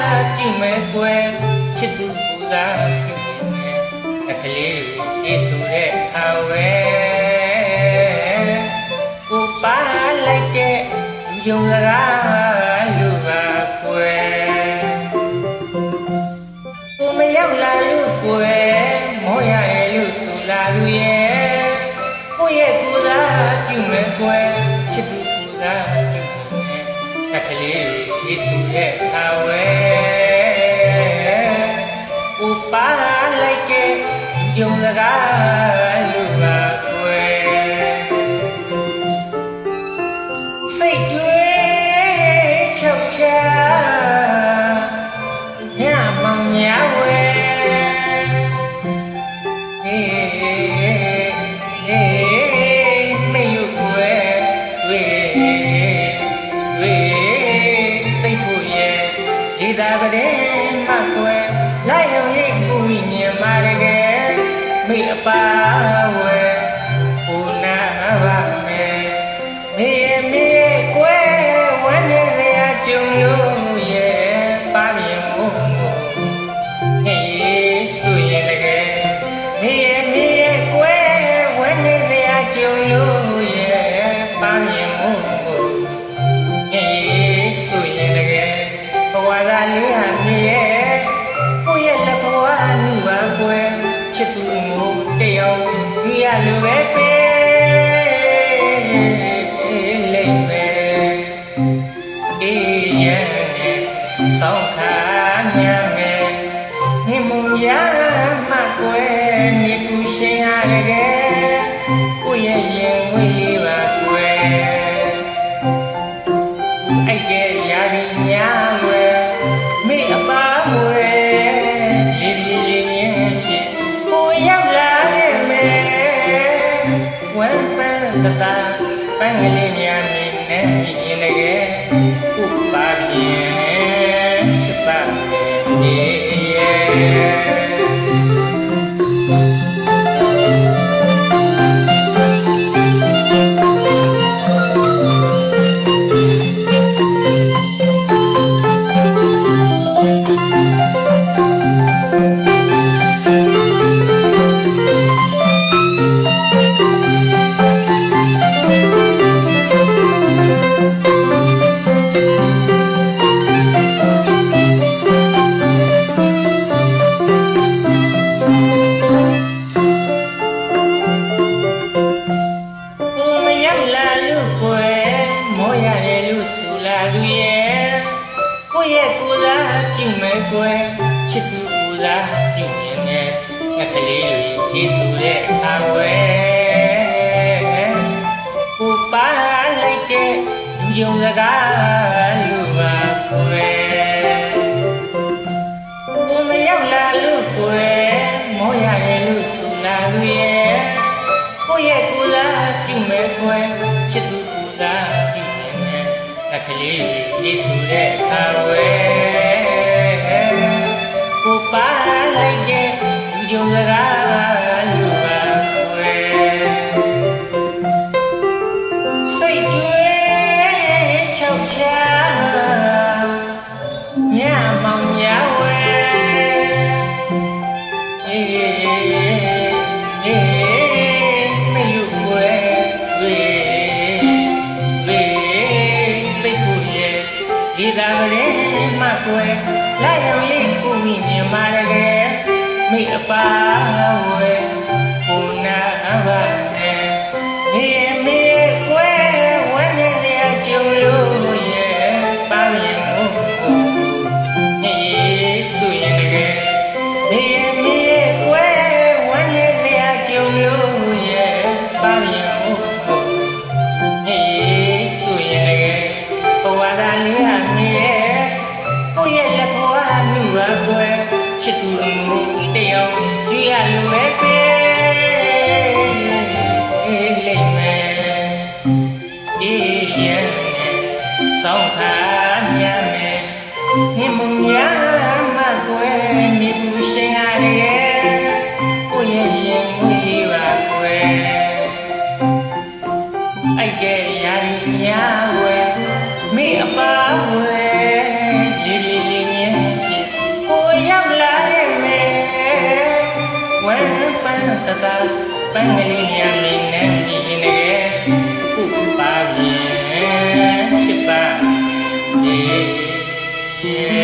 ကိုယ့်ရဲ့ကိုယ်စားကြည့်မယ်ကွယ်ချစ်သူကိုယ်စားကြည့်ရင်လည်းအခလေးတွေအေးဆိုတဲ့ခါဝဲကိုပါလိုက်တဲ့လူကြုံစကားလူပါကွယ်ကိုမရောက်လာလို့ကွယ်မောရရဲ့လို့ဆိုလာလူရဲ့ကိုယ့်ရဲ့ကိုယ်စားကြည့်မယ်ကွယ်ချစ်သူကိုယ်စားကြည့်ရင်လည်းအခလေးတွေအေးဆိုတဲ့ခါဝဲ သာပတဲ့မကွယ်လိုက်ရုံရိပ်ပူညင်မာရကယ်မိအပါဝဲဟိုနာပါမယ်မေမေကွယ်ဝမ်းနေစရာကြုံလို့ရဲ့ပါမြင်မို့မို့ဟေးဆိုရင်တကယ်မေမေကွယ်ဝမ်းနေစရာကြုံလို့ လိုပဲပေးလိမ့်မယ်အေးရနဲ့ဆောင်းခါညမယ်နေမုံရမကွယ်နေကူရှင်ရက ပန်းတသာပန်းကလေးများနေနဲ့မြင်ရ ယ်မောရတယ်လို့ဆိုလာသူရဲ့ကိုယ့်ရဲ့ကိုယ်စားကြည့်မယ်ကွယ်ချစ်သူကိုယ်စားကြည့်ရင်လည်းအခလေးတွေဒီဆိုတဲ့အခါဝဲကိုပါလိုက်တဲ့လူကြုံစကား လေးလေးဆိုတဲ့အခါဝဲကိုပါလိုက်တဲ့လူကြုံစကား ဒီသာမလေးမကွယ်လာရောက်ရေးကိုဝိညာဉ်မာရကယ်မိအပါဝဲကိုနာပါနဲ့မေမေကွယ်ဝမ်းနေစရာကြုံလို့ရဲ့ပါရင်မို့ယေစုရင်တကယ်မေမေကွယ်ဝမ်းနေစရာကြုံလို့ သူအမှုတယောက်ကြီးရလိုပဲပေးလိမ့်မယ်အေးရန်ဆောင်းခါညမယ်နေမုံညာမကွယ်နေဘူးရှင်ရတယ် တတပန်းကလေးညံနေနဲ့မြည်နေဥပါပြေဖြစ်ပါပြေ